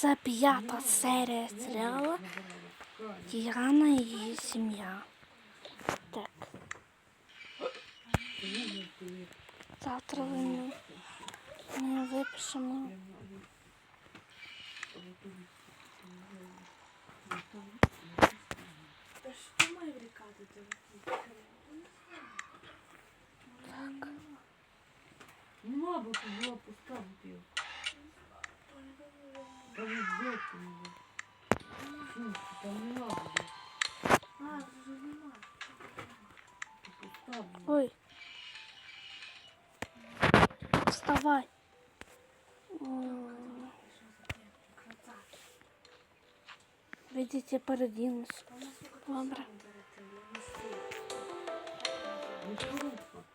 Це п'ята серія серіалу Діана і її сім'я. Так. Завтра ми, ми випишемо. Та що має врікати тебе? Нема, бо ти була пуста бутилка. Видите, передінусь. Добре.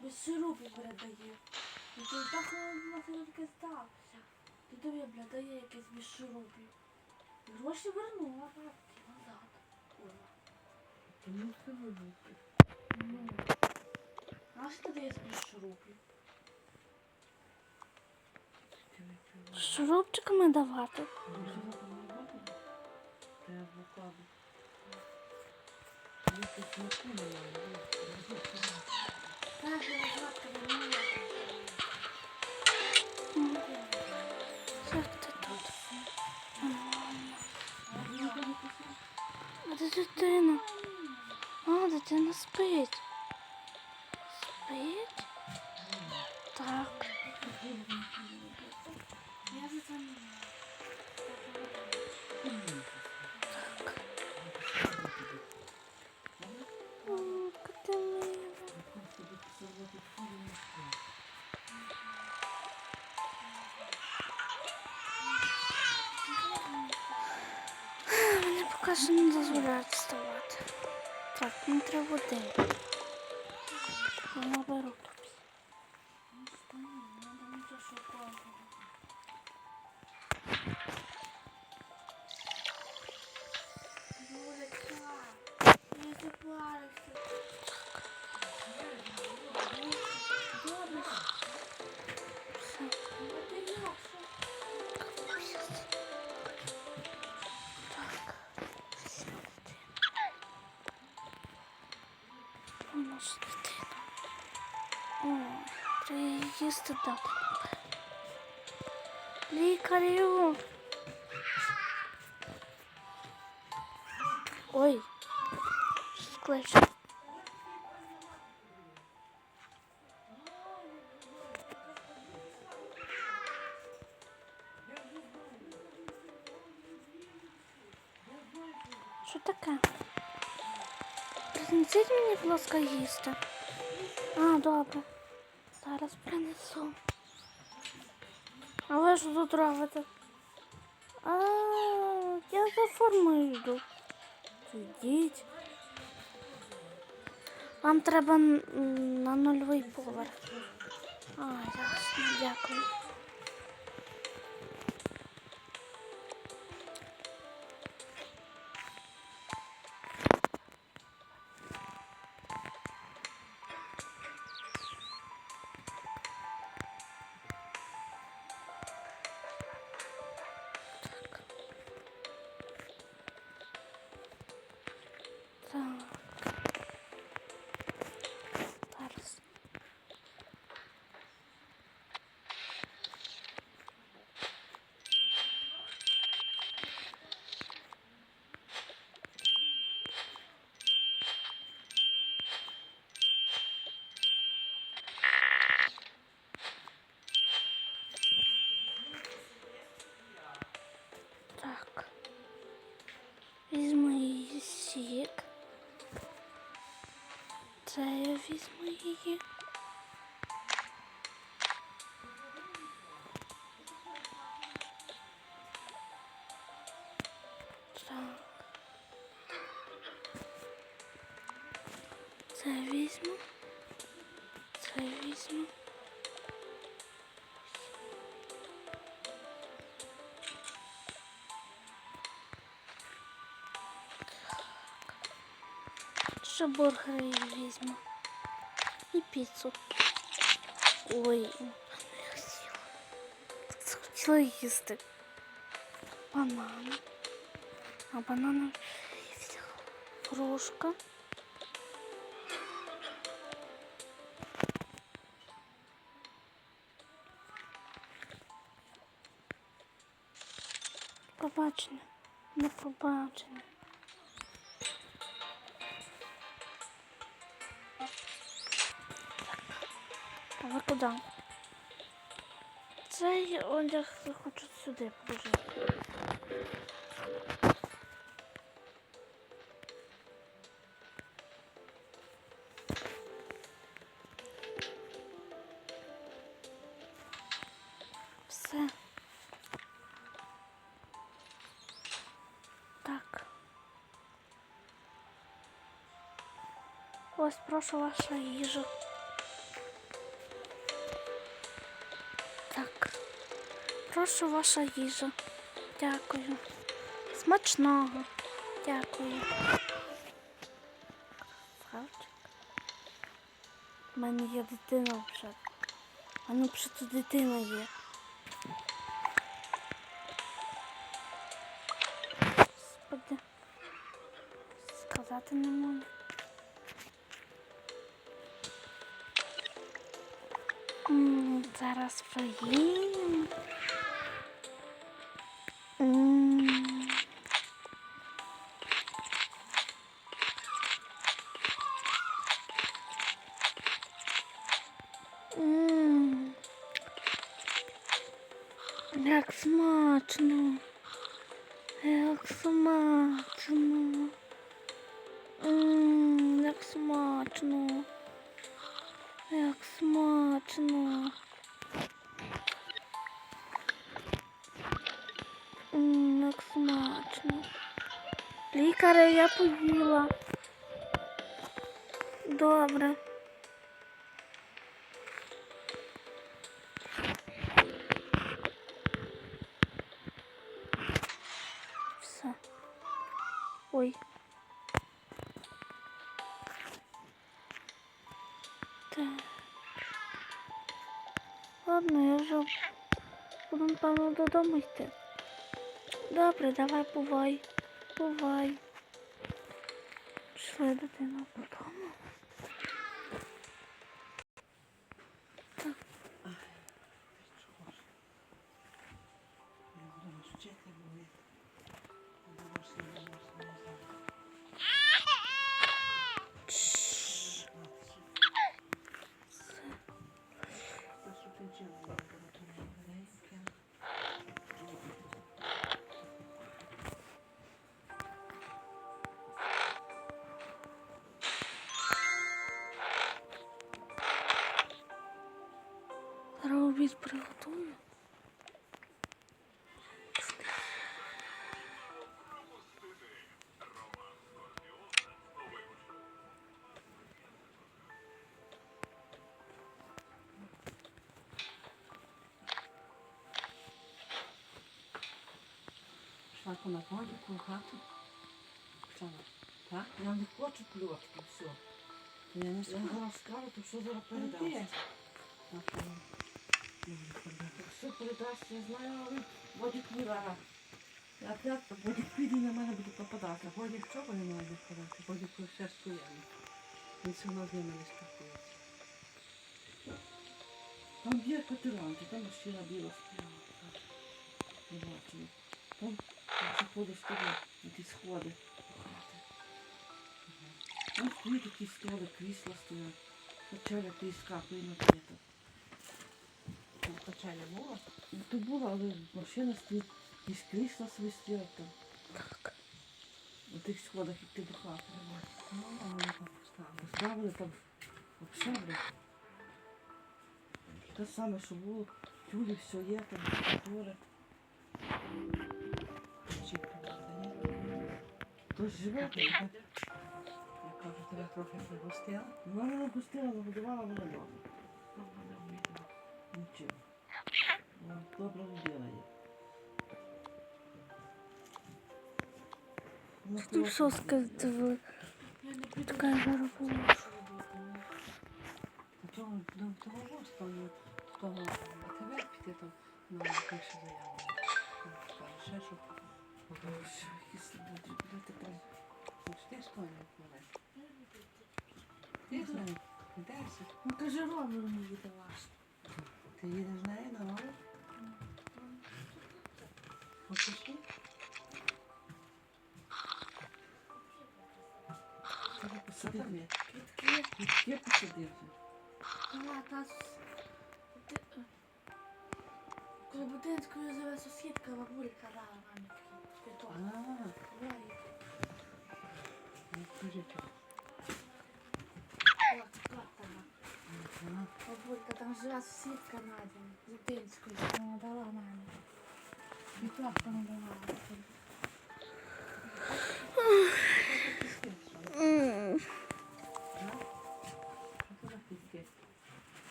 Без шурупу передає. Ну то так на таке стався. Ти тобі, бля, якесь без шурупів. Гроші вернула, брат, назад. Курва. Ти мусив бути. Ну. А що ти даєш без не З шурупчиками давати. Шурупа не тут? А де дитина? А, дитина спить. Спить? Так. Що не дозволяють вставати. Так, мені треба води. Я наберу тобі. Їсти. Лікарю. Ой. Склеч. Що таке? Принесіть ласка, їсти. А, добре. Зараз принесу. А ви що тут робити? А, я за формою йду. Йдіть. Вам треба на нульовий поверх. А, ясно, дякую. Візьму її. Так. Це візьму. Це візьму. Ще бургери візьму. І піцу. Ой, я хотіла. Хотіла їсти. банан. А банана взяла. Грушка. Побачення. Не побачення. А ви куди? Цей одяг хочу сюди положити. Все. Так. Ось прошу ваша їжа. Прошу ваша їжа. Дякую. Смачного. Дякую. У мене є дитина вже. А ну що тут дитина є. Господи. Сказати не можу. Зараз поїм. Як смачно. Як смачно. М, Як смачно. Як смачно. М, Як смачно. Лікаре, я поїла. Добре. Напевно, додому йти. Добре, давай бувай. Бувай. Пішли дитина додому. Приготую. По нападку в хату. Так? Я не хочу пльотки, все. Я не скажу. Скажу, то що зараз передасть. Все передасть, я знаю, але Бодік не рара. Я п'ят, Бодік піде на мене буде попадати. Бодік чого не має попадати? Бодік все стояє. Він все одно з ними не спілкується. Там є катеранти, там машина біла стояла. Не бачила. Там заходиш туди, на сходи. Там стоїть такі столи, крісла стоять. Качеля ти на п'ята. Було? Ну то було, але машина стоїть, якісь крісла стоять там. Так. На тих сходах йти до хати. Ну, а вони там поставили. Поставили там взагалі, блядь. Те саме, що було, тюлі, все є, там, ні? Хтось живе, Я кажу, тебе трохи пригостила. вона мене пустила, нагодувала мама. Вона вміла. Нічого. Вона добра людина є. Вона Тут просто соска людина. Я не піду. така зараз положу. А чого до того мосту, ну, з того АТВ піти, то на більше заяву. Ну, скажу. Ще що? Боже, які слабоді, бля, тепер. Пусти школьник мене. Ти знаєш, десять. Ну каже, ровер мені віддаваш. Ти їдеш з нею на гору? Коли будинською живе сусідка, бабулька дала мамі такий квіток. А, Ой, ну скажи, що. от, от вона. Ага. Бабулька, там живе сусідка Надя, з Будинською, вона дала мамі. Квіток вона дала.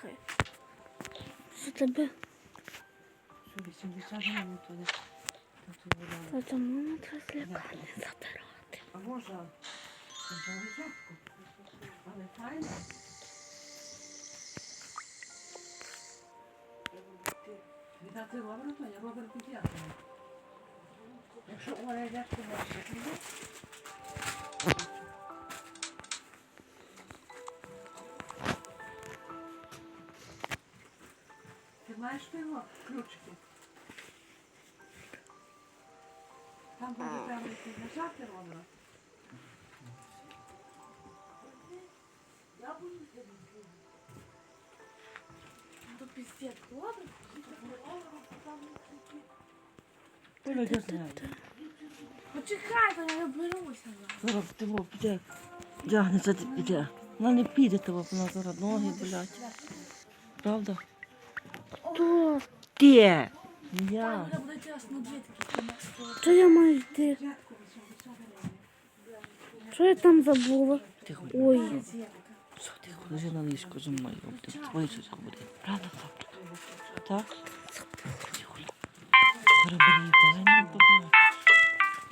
Чекай. Що тебе? Що, 80 гривень туди? Тут гуляли. Та треба з забирати. А за лежатку? Але файно. Віддати Роберту, я Роберт під'ясний. Якщо Оля йде, то може піде. Ти маєш пиво? Ключики. Там буде треба йти лежати, Роберт. Я буду Ну, пиздец, ладно? Оля, я знаю. Почекай, то я беруся. Зараз того піде. Дягнеться ти піде. Вона не піде того, вона зараз ноги болять. Правда? То, Ти! Я. Що я маю йти? Що я там забула? Тихо. Ой, Що ти лежи на ліжку зі мною, твоє щось буде. Правда, завтра? Так? Тихо. Побачиш.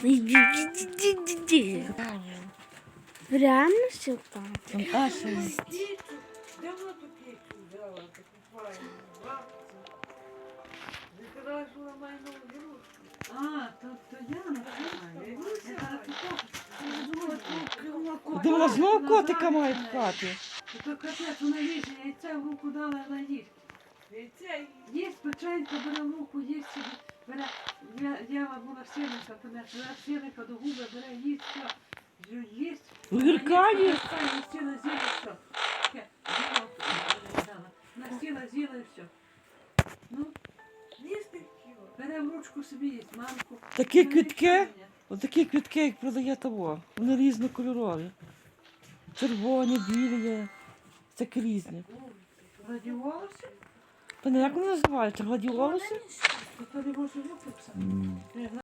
іди-ди-ди-ди-ди. Реально що там? Там Аша. Вона знову котика має в хаті? То капець, вона їсть, яйця в руку дала, вона їсть. Яйця їсть, печенька бере в руку, їсть собі. Бере, я, я була сіника, принесла, бере сіника до губи, бере, їсть, все. Їсть. Огірка є? На стіла з'їла, все. Таке, з'їла, дала. На стіла з'їла і все. Ну, їсти Бере в ручку собі їсть, мамку. Такі квітки? Отакі квітки, як продає того. Вони різнокольорові. Червоні, білі є. Це різні. Гладіолуси? Радіолоси? Та не як вони називаються? Гладіолуси? Не може.